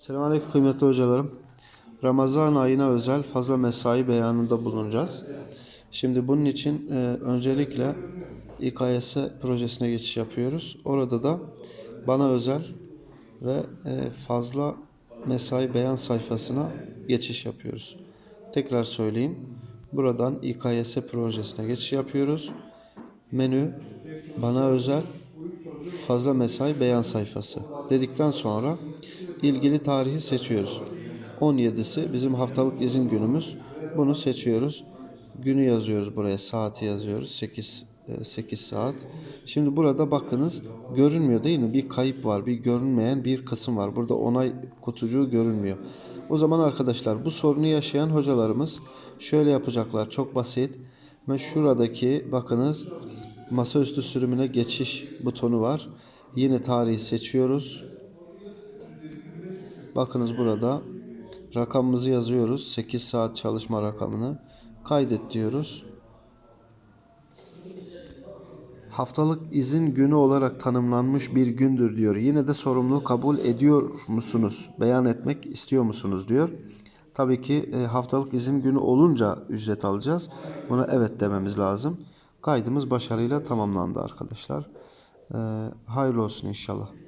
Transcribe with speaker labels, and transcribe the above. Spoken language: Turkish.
Speaker 1: Selamünaleyküm kıymetli hocalarım. Ramazan ayına özel fazla mesai beyanında bulunacağız. Şimdi bunun için e, öncelikle İKS projesine geçiş yapıyoruz. Orada da bana özel ve e, fazla mesai beyan sayfasına geçiş yapıyoruz. Tekrar söyleyeyim. Buradan İKS projesine geçiş yapıyoruz. Menü bana özel fazla mesai beyan sayfası dedikten sonra ilgili tarihi seçiyoruz. 17'si bizim haftalık izin günümüz. Bunu seçiyoruz. Günü yazıyoruz buraya, saati yazıyoruz. 8 e, 8 saat. Şimdi burada bakınız görünmüyor değil mi? Bir kayıp var, bir görünmeyen bir kısım var. Burada onay kutucuğu görünmüyor. O zaman arkadaşlar bu sorunu yaşayan hocalarımız şöyle yapacaklar. Çok basit. Ve şuradaki bakınız masaüstü sürümüne geçiş butonu var. Yine tarihi seçiyoruz. Bakınız burada rakamımızı yazıyoruz. 8 saat çalışma rakamını. Kaydet diyoruz. Haftalık izin günü olarak tanımlanmış bir gündür diyor. Yine de sorumluluğu kabul ediyor musunuz? Beyan etmek istiyor musunuz diyor. Tabii ki e, haftalık izin günü olunca ücret alacağız. Buna evet dememiz lazım. Kaydımız başarıyla tamamlandı arkadaşlar. E, hayırlı olsun inşallah.